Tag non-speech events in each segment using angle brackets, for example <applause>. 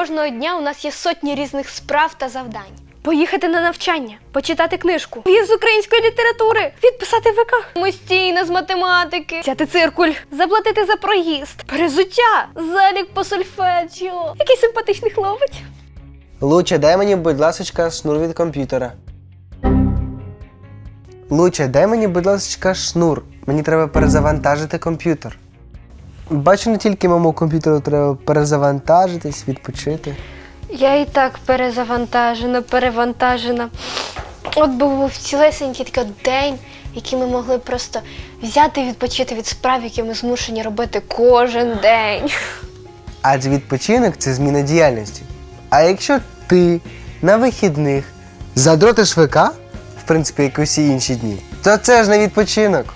Кожного дня у нас є сотні різних справ та завдань. Поїхати на навчання, почитати книжку, з української літератури, відписати ВК, самостійно з математики, взяти циркуль, заплатити за проїзд, перезуття, залік по сольфеджіо. Який симпатичний хлопець. Луче, дай мені, будь ласочка, шнур від комп'ютера. Луче, дай мені, будь ласочка, шнур. Мені треба перезавантажити комп'ютер. Бачу, не тільки моєму комп'ютеру треба перезавантажитись, відпочити. Я і так перезавантажена, перевантажена. От був цілесенький такий день, який ми могли просто взяти і відпочити від справ, які ми змушені робити кожен день. Адже відпочинок це зміна діяльності. А якщо ти на вихідних задротиш ВК, в принципі, як усі інші дні, то це ж не відпочинок.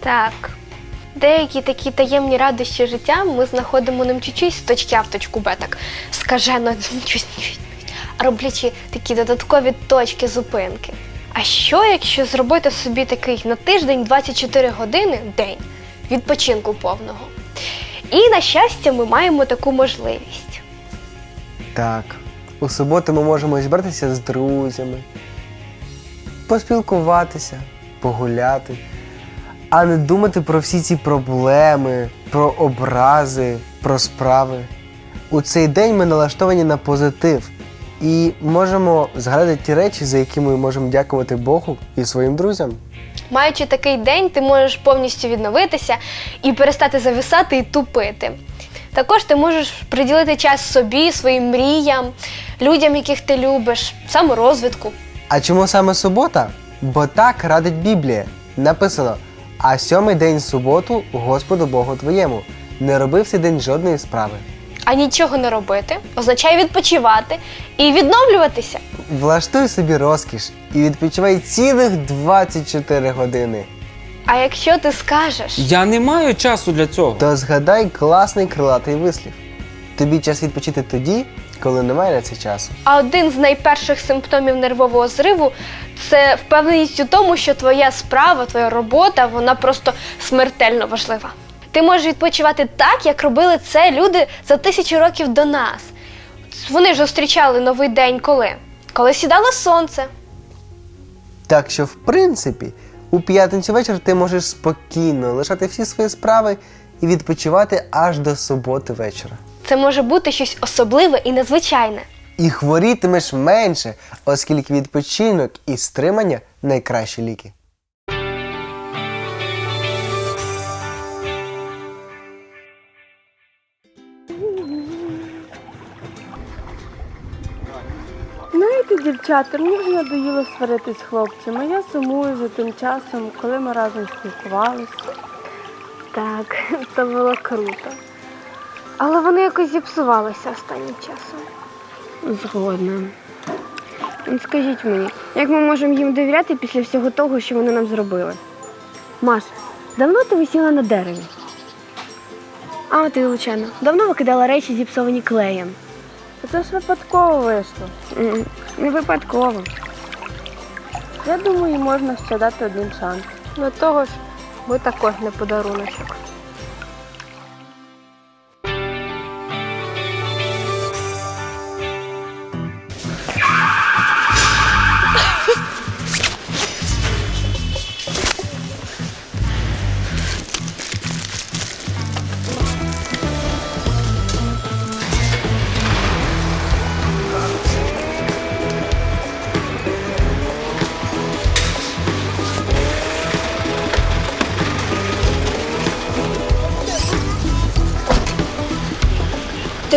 Так. Деякі такі таємні радощі життя ми знаходимо не мчучись з точки А в точку Б, так скажено, <laughs> роблячи такі додаткові точки зупинки. А що, якщо зробити собі такий на тиждень 24 години день відпочинку повного? І на щастя, ми маємо таку можливість. Так, у суботу ми можемо зібратися з друзями, поспілкуватися, погуляти, а не думати про всі ці проблеми, про образи, про справи. У цей день ми налаштовані на позитив і можемо згадати ті речі, за які ми можемо дякувати Богу і своїм друзям. Маючи такий день, ти можеш повністю відновитися і перестати зависати і тупити. Також ти можеш приділити час собі, своїм мріям, людям, яких ти любиш, саморозвитку. А чому саме субота? Бо так радить Біблія. Написано: а сьомий день суботу Господу Богу твоєму. Не роби в цей день жодної справи. А нічого не робити означає відпочивати і відновлюватися. Влаштуй собі розкіш і відпочивай цілих 24 години. А якщо ти скажеш, Я не маю часу для цього. То згадай класний крилатий вислів. Тобі час відпочити тоді, коли немає на це часу. а один з найперших симптомів нервового зриву це впевненість у тому, що твоя справа, твоя робота, вона просто смертельно важлива. Ти можеш відпочивати так, як робили це люди за тисячі років до нас. Вони ж зустрічали новий день коли? Коли сідало сонце. Так що, в принципі, у п'ятницю вечір ти можеш спокійно лишати всі свої справи і відпочивати аж до суботи вечора. Це може бути щось особливе і незвичайне. І хворітимеш менше, оскільки відпочинок і стримання найкращі ліки. Знаєте, дівчата, мені вже надоїло сваритись з хлопцями. Я сумую за тим часом, коли ми разом спілкувалися. Так, <laughs> це було круто. Але вони якось зіпсувалися останнім часом. Згодна. Скажіть мені, як ми можемо їм довіряти після всього того, що вони нам зробили? Маш, давно ти висіла на дереві? А ти, Лучано, давно викидала речі, зіпсовані клеєм. Це ж випадково вийшло. М, Не випадково. Я думаю, можна ще дати один шанс. До того ж, ви також не подаруночок.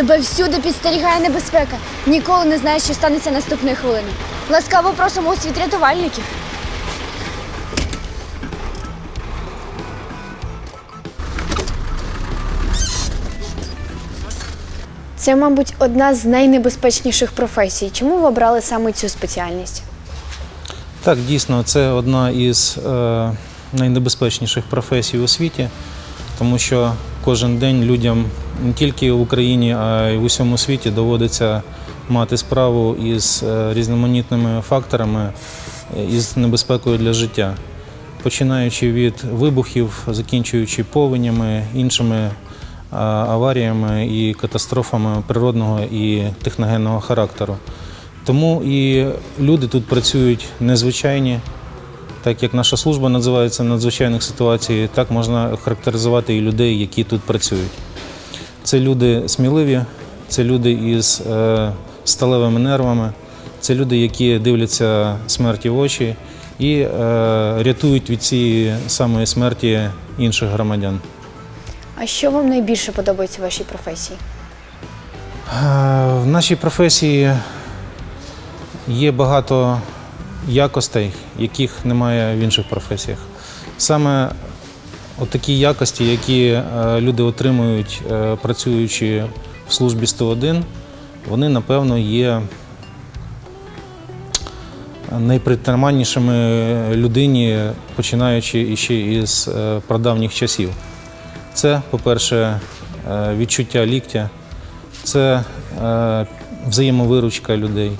Тебе всюди підстерігає небезпека. Ніколи не знаєш, що станеться наступної хвилини. Ласкаво просимо у світ рятувальників. Це, мабуть, одна з найнебезпечніших професій. Чому ви обрали саме цю спеціальність? Так, дійсно, це одна із е, найнебезпечніших професій у світі, тому що кожен день людям не тільки в Україні, а й в усьому світі доводиться мати справу із е, різноманітними факторами, е, із небезпекою для життя, починаючи від вибухів, закінчуючи повенями, іншими е, аваріями і катастрофами природного і техногенного характеру. Тому і люди тут працюють незвичайні, так як наша служба називається надзвичайних ситуацій, так можна характеризувати і людей, які тут працюють. Це люди сміливі, це люди із е, сталевими нервами, це люди, які дивляться смерті в очі і е, рятують від цієї самої смерті інших громадян. А що вам найбільше подобається в вашій професії? Е, В нашій професії є багато якостей, яких немає в інших професіях. Саме такі якості, які е, люди отримують, е, працюючи в службі 101, вони, напевно, є найпритаманнішими людині, починаючи іще із е, прадавніх часів. Це, по-перше, відчуття ліктя, це взаємовиручка людей,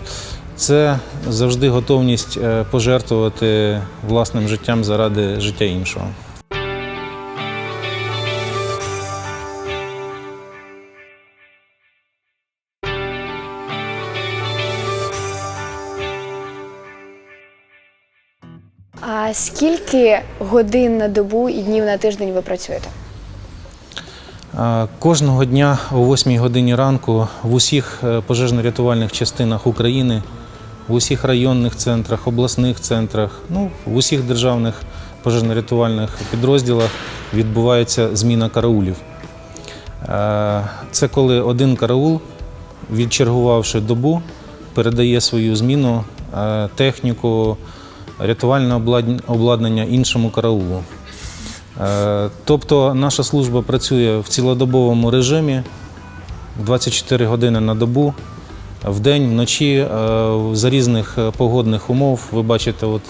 це завжди готовність е, пожертвувати власним життям заради життя іншого. А скільки годин на добу і днів на тиждень ви працюєте? Кожного дня о 8 годині ранку в усіх е, пожежно-рятувальних частинах України, в усіх районних центрах, обласних центрах, ну, в усіх державних пожежно-рятувальних підрозділах відбувається зміна караулів. Е, Це коли один караул, відчергувавши добу, передає свою зміну, е, техніку, рятувальне обладнання іншому караулу. Е, Тобто наша служба працює в цілодобовому режимі 24 години на добу, вдень, вночі, е, за різних е, погодних умов. Ви бачите, от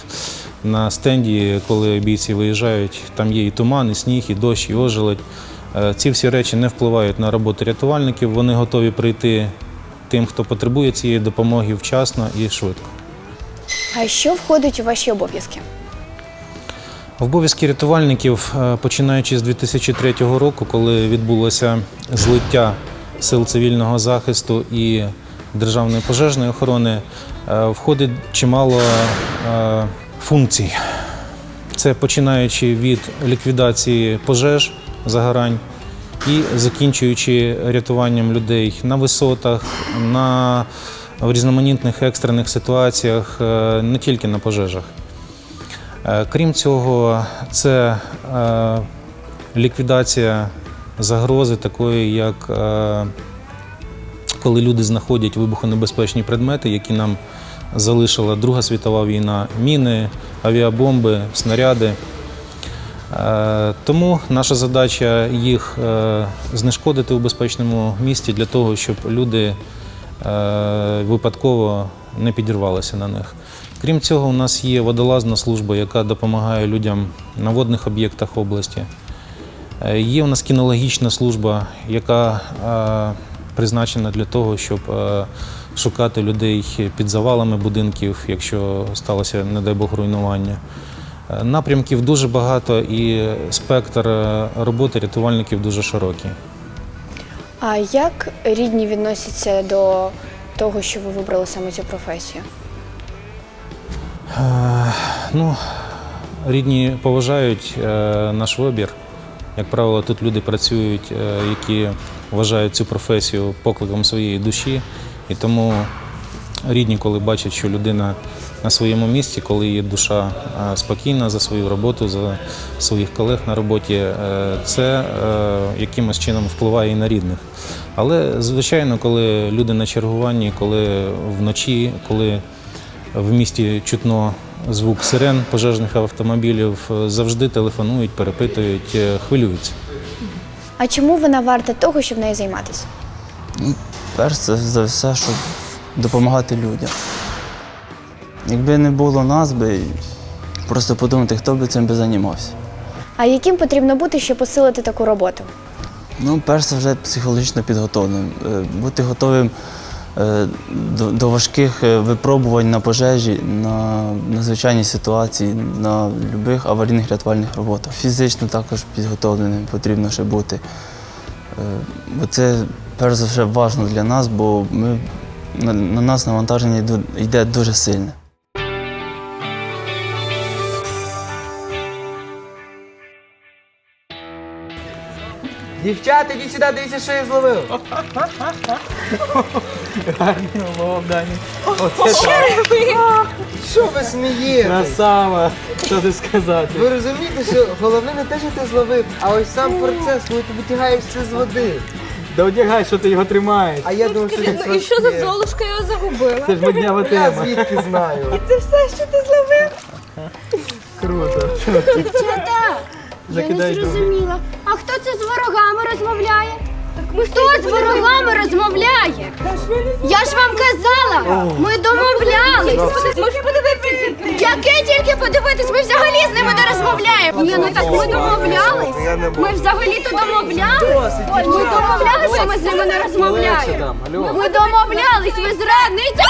на стенді, коли бійці виїжджають, там є і туман, і сніг, і дощ, і ожеледь. Ці всі речі не впливають на роботу рятувальників. Вони готові прийти тим, хто потребує цієї допомоги вчасно і швидко. А що входить у ваші обов'язки? Обов'язки рятувальників, е, починаючи з 2003 року, коли відбулося злиття сил цивільного захисту і державної пожежної охорони, е, входить чимало е, функцій. Це починаючи від ліквідації пожеж, загорань і закінчуючи рятуванням людей на висотах, на в різноманітних екстрених ситуаціях, не тільки на пожежах. Е, Крім цього, це е, ліквідація загрози такої, як е, коли люди знаходять вибухонебезпечні предмети, які нам залишила Друга світова війна, міни, авіабомби, снаряди. Тому наша задача їх знешкодити у безпечному місці для того, щоб люди випадково не підірвалися на них. Крім цього, у нас є водолазна служба, яка допомагає людям на водних об'єктах області. Е, Є у нас кінологічна служба, яка е, призначена для того, щоб е, шукати людей під завалами будинків, якщо сталося, не дай Бог, руйнування. Напрямків дуже багато і спектр роботи рятувальників дуже широкий. А як рідні відносяться до того, що ви вибрали саме цю професію? Ну, рідні поважають е, наш вибір. Як правило, тут люди працюють, е, які вважають цю професію покликом своєї душі. І тому рідні, коли бачать, що людина на своєму місці, коли її душа е, спокійна за свою роботу, за своїх колег на роботі, це якимось чином впливає і на рідних. Але, звичайно, коли люди на чергуванні, коли вночі, коли в місті чутно звук сирен пожежних автомобілів, завжди телефонують, перепитують, е, хвилюються. А чому вона варта того, щоб нею займатися? перш за- все, щоб допомагати людям. Якби не було нас би, просто подумати, хто би цим би займався. А яким потрібно бути, щоб посилити таку роботу? Ну, перш за все, психологічно підготовленим. Е, Бути готовим до, до важких е, випробувань на пожежі, на надзвичайні ситуації, на будь-яких аварійних рятувальних роботах. Фізично також підготовленим потрібно ще бути. Е, Бо це перш за все важливо для нас, бо ми, на, на нас навантаження йде дуже сильне. Дівчата, іди сюди, дивіться, що я зловив. <laughs> Що ви смієте? Красава! Що ти сказати? Ви розумієте, що головне не те, що ти зловив, а ось сам процес, коли ти витягаєш це з води. Да одягай, що ти його тримаєш. А я думав, що це Ну і що за золушка його загубила? Це ж моднява Я тема. звідки знаю. Це все, що ти зловив? Круто. Дівчата, я не зрозуміла. А хто це з ворогами розмовляє? Хто з ворогами розмовляє? Я ж вам казала, ми домовлялись. Яке тільки подивитись, ми взагалі з ними не розмовляємо. Ні, ну так ми домовлялись. Ми взагалі-то домовлялись. Ми домовлялись, що ми з ними не розмовляємо. Ми домовлялись, ви зрадниця!